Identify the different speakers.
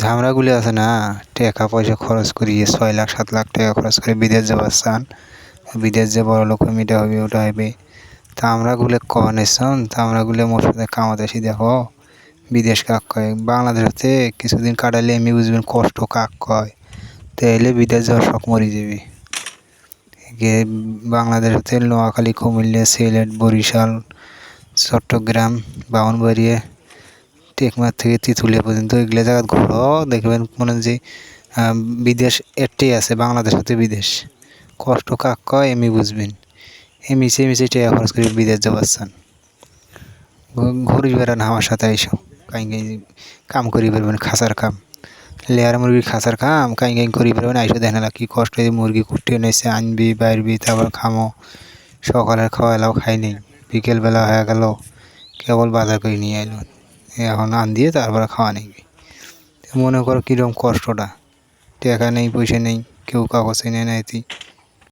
Speaker 1: ঝামেলাগুলি আছে না? টাকা পয়সা খরচ করিয়ে ছয় লাখ, সাত লাখ টাকা খরচ করে, বিদেশ যাবার চান। বিদেশ যে বড় লোক মিটা হবে, ওটা হবে। তা আমরা গুলে কনেছন তা আমরা গুলে মোর সাথে কামাতে আসি, দেখো। বিদেশ কাক কয়? বাংলাদেশ হতে কিছুদিন কাটালে এমনি বুঝবেন কষ্ট কাক কয়। তাইলে বিদেশ যাওয়ার শখ মরে যাবে। বাংলাদেশ হতে নোয়াখালী, কুমিল্লা, সিলেট, বরিশাল, চট্টগ্রাম বামনবাড়িয়া টেকমার থেকে তিতুলিয়া পর্যন্ত এগুলো জায়গা ঘুরো, দেখবেন মনে যে বিদেশ একটাই আছে, বাংলাদেশ হতে বিদেশ। কষ্ট কাক কয়, এমনি বুঝবেন। এমিছে এমিছে টাকা খরচ করে বিদেশ যাবার চান। ঘুরি বেড়ান আমার সাথে আইসো কাই কাই কাম করি পারবেন খাসার কাম। লেয়ার মুরগির খাসার কাম কাই কাই করি পারবেন আইসো দেখেন না কি কষ্ট মুরগি কুটে নিয়েছে আনবি, বাইরবি, তারপর খামো। সকালের খাওয়া এলাও খাই নেই, বিকেলবেলা হয়ে গেল, কেবল বাজার করে নিয়ে এলো এখন আন দিয়ে তারপরে খাওয়া নিবি মনে করো কীরকম কষ্টটা। টাকা নেই, পয়সা নেই, কেউ কাগজ এনে নেয়